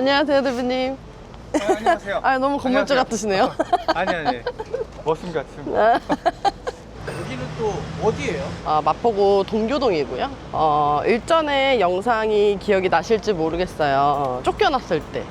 안녕하세요, 대표님. 아, 안녕하세요. 아, 너무 건물주 안녕하세요. 같으시네요. 아니 아니. 머슴 같은. 여기는 또 어디예요? 아, 마포구 동교동이고요. 어, 일전에 영상이 기억이 나실지 모르겠어요. 쫓겨났을 때.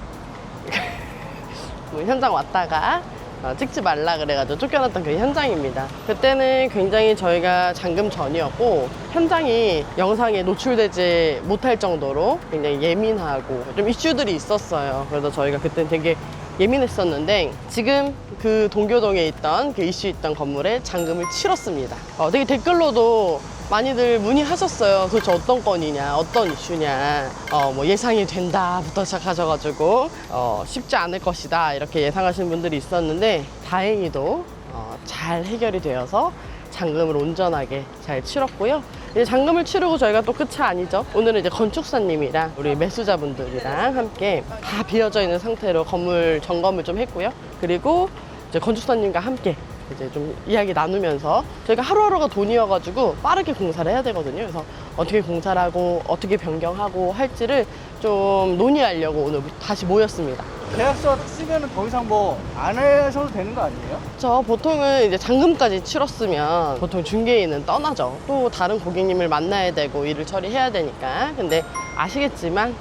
뭐 현장 왔다가 어, 찍지 말라 그래가지고 쫓겨났던 그 현장입니다. 그때는 굉장히 저희가 잠금 전이었고 현장이 영상에 노출되지 못할 정도로 굉장히 예민하고 좀 이슈들이 있었어요. 그래서 저희가 그때 되게 예민했었는데 지금 그 동교동에 있던 그 이슈 있던 건물에 잔금을 치렀습니다. 어, 되게 댓글로도 많이들 문의하셨어요. 도대체 어떤 건이냐, 어떤 이슈냐, 어, 뭐 예상이 된다부터 시작하셔가지고 어, 쉽지 않을 것이다 이렇게 예상하시는 분들이 있었는데 다행히도 어, 잘 해결이 되어서 잔금을 온전하게 잘 치렀고요. 이제 잔금을 치르고 저희가 또 끝이 아니죠. 오늘은 이제 건축사님이랑 우리 매수자분들이랑 함께 다 비어져 있는 상태로 건물 점검을 좀 했고요. 그리고 이제 건축사님과 함께 이제 좀 이야기 나누면서 저희가 하루하루가 돈이어가지고 빠르게 공사를 해야 되거든요. 그래서 어떻게 공사를 하고 어떻게 변경하고 할지를 좀 논의하려고 오늘 다시 모였습니다. 계약서 쓰면은 더 이상 뭐안 하셔도 되는 거 아니에요? 저 보통은 이제 잔금까지 치렀으면 보통 중개인은 떠나죠. 또 다른 고객님을 만나야 되고 일을 처리해야 되니까. 근데 아시겠지만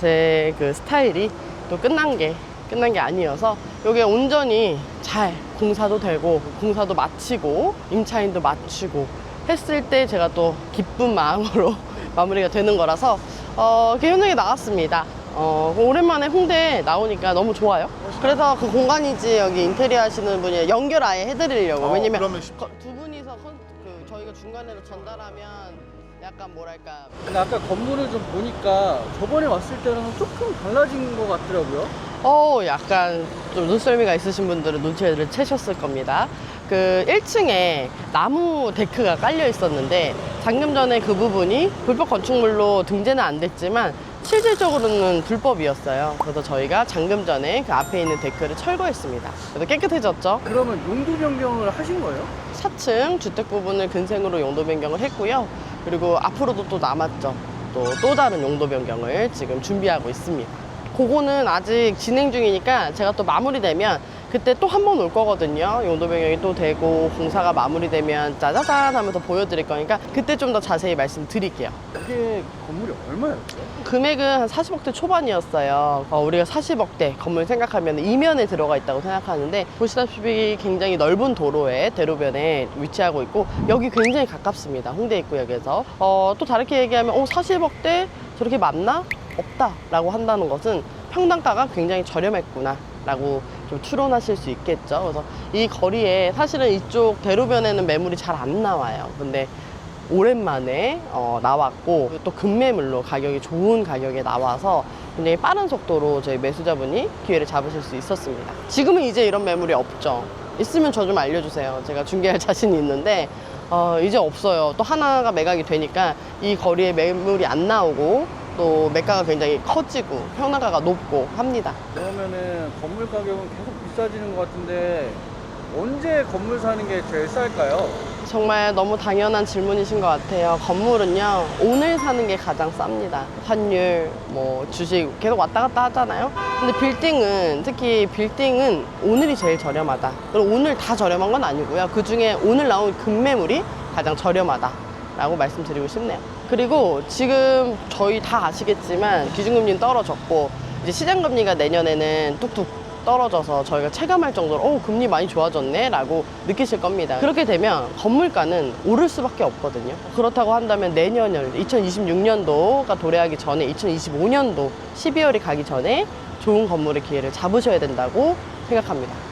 제 그 스타일이 또 끝난 게 끝난 게 아니어서 여기 온전히 잘 공사도 되고 공사도 마치고 임차인도 맞추고 했을 때 제가 또 기쁜 마음으로 마무리가 되는 거라서 어, 이렇게 현장에 나왔습니다. 어, 오랜만에 홍대 나오니까 너무 좋아요. 그래서 그 공간이지 여기 인테리어 하시는 분이 연결 아예 해드리려고. 어, 왜냐면 그러면 쉽- 거- 두 분이서 컨, 그 저희가 중간에서 전달하면 약간 뭐랄까 근데 아까 건물을 좀 보니까 저번에 왔을 때랑 조금 달라진 것 같더라고요. 어, 약간 좀 눈썰미가 있으신 분들은 눈치를 채셨을 겁니다. 그 1층에 나무 데크가 깔려 있었는데 잠금 전에 그 부분이 불법 건축물로 등재는 안 됐지만 실질적으로는 불법이었어요. 그래서 저희가 잠금 전에 그 앞에 있는 데크를 철거했습니다. 그래서 깨끗해졌죠. 그러면 용도 변경을 하신 거예요? 4층 주택 부분을 근생으로 용도 변경을 했고요. 그리고 앞으로도 또 남았죠. 또, 또 다른 용도 변경을 지금 준비하고 있습니다. 그거는 아직 진행 중이니까 제가 또 마무리되면 그때 또 한 번 올 거거든요. 용도 변경이 또 되고 공사가 마무리되면 짜자잔 하면서 보여드릴 거니까 그때 좀 더 자세히 말씀드릴게요. 그게 건물이 얼마였죠? 금액은 한 40억대 초반이었어요. 어, 우리가 40억대 건물 생각하면 이면에 들어가 있다고 생각하는데 보시다시피 굉장히 넓은 도로에 대로변에 위치하고 있고 여기 굉장히 가깝습니다. 홍대 입구역에서. 어, 또 다르게 얘기하면 어, 40억대 저렇게 맞나? 없다라고 한다는 것은 평당가가 굉장히 저렴했구나. 라고 좀 추론하실 수 있겠죠. 그래서 이 거리에 사실은 이쪽 대로변에는 매물이 잘 안 나와요. 근데 오랜만에 어, 나왔고 또 급매물로 가격이 좋은 가격에 나와서 굉장히 빠른 속도로 저희 매수자분이 기회를 잡으실 수 있었습니다. 지금은 이제 이런 매물이 없죠. 있으면 저 좀 알려주세요. 제가 중개할 자신이 있는데 어, 이제 없어요. 또 하나가 매각이 되니까 이 거리에 매물이 안 나오고 또 매가가 굉장히 커지고 평당가가 높고 합니다. 그러면은 건물 가격은 계속 비싸지는 것 같은데 언제 건물 사는 게 제일 쌀까요? 정말 너무 당연한 질문이신 것 같아요. 건물은요, 오늘 사는 게 가장 쌉니다. 환율, 뭐, 주식 계속 왔다 갔다 하잖아요. 근데 빌딩은, 특히 빌딩은 오늘이 제일 저렴하다. 그리고 오늘 다 저렴한 건 아니고요. 그 중에 오늘 나온 급매물이 가장 저렴하다. 라고 말씀드리고 싶네요. 그리고 지금 저희 다 아시겠지만 기준금리는 떨어졌고, 이제 시장금리가 내년에는 뚝뚝 떨어져서 저희가 체감할 정도로 어 금리 많이 좋아졌네? 라고 느끼실 겁니다. 그렇게 되면 건물가는 오를 수밖에 없거든요. 그렇다고 한다면 내년 2026년도가 도래하기 전에 2025년도 12월이 가기 전에 좋은 건물의 기회를 잡으셔야 된다고 생각합니다